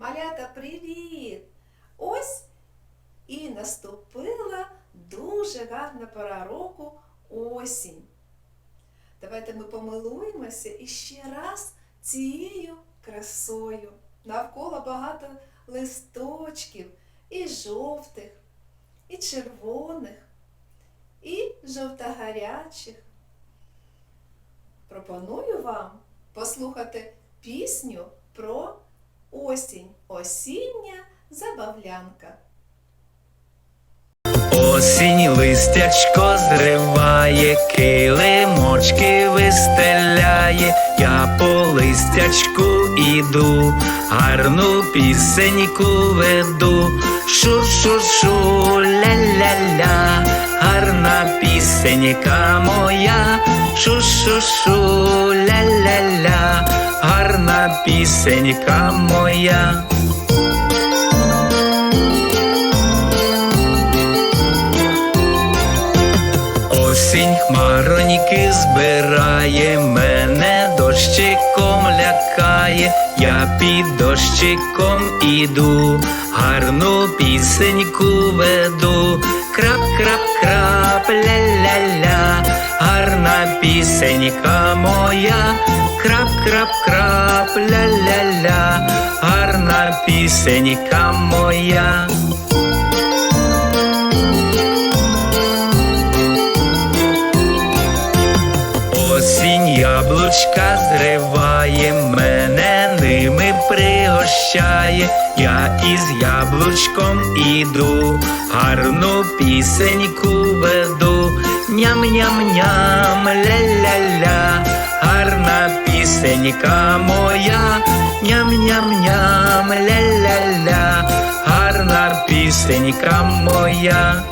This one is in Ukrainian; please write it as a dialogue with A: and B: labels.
A: Малята, привіт! Ось і наступила дуже гарна пора року осінь. Давайте ми помилуємося іще раз цією красою. Навколо багато листочків і жовтих, і червоних, і жовтогарячих. Пропоную вам послухати пісню про осінь, осіння забавлянка.
B: Осінь листячко зриває, килимочки вистеляє, я по листячку іду, гарну пісеньку веду, шу-шу-шу, ля-ля-ля, гарна пісенька моя, шу-шу-шу, ля-ля-ля, пісенька моя. Осінь хмароньки збирає, мене дощиком лякає, я під дощиком іду, гарну пісеньку веду, крап, крап, крап, ля-ля-ля, гарна пісенька моя, крап, крап, крап, ля-ля-ля, гарна пісенька моя. Осінь яблучка зриває, мене ними пригощає, я із яблучком іду, гарну пісеньку пісенька моя, ням-ням-ням, ля-ля-ля, гарна пісенька моя.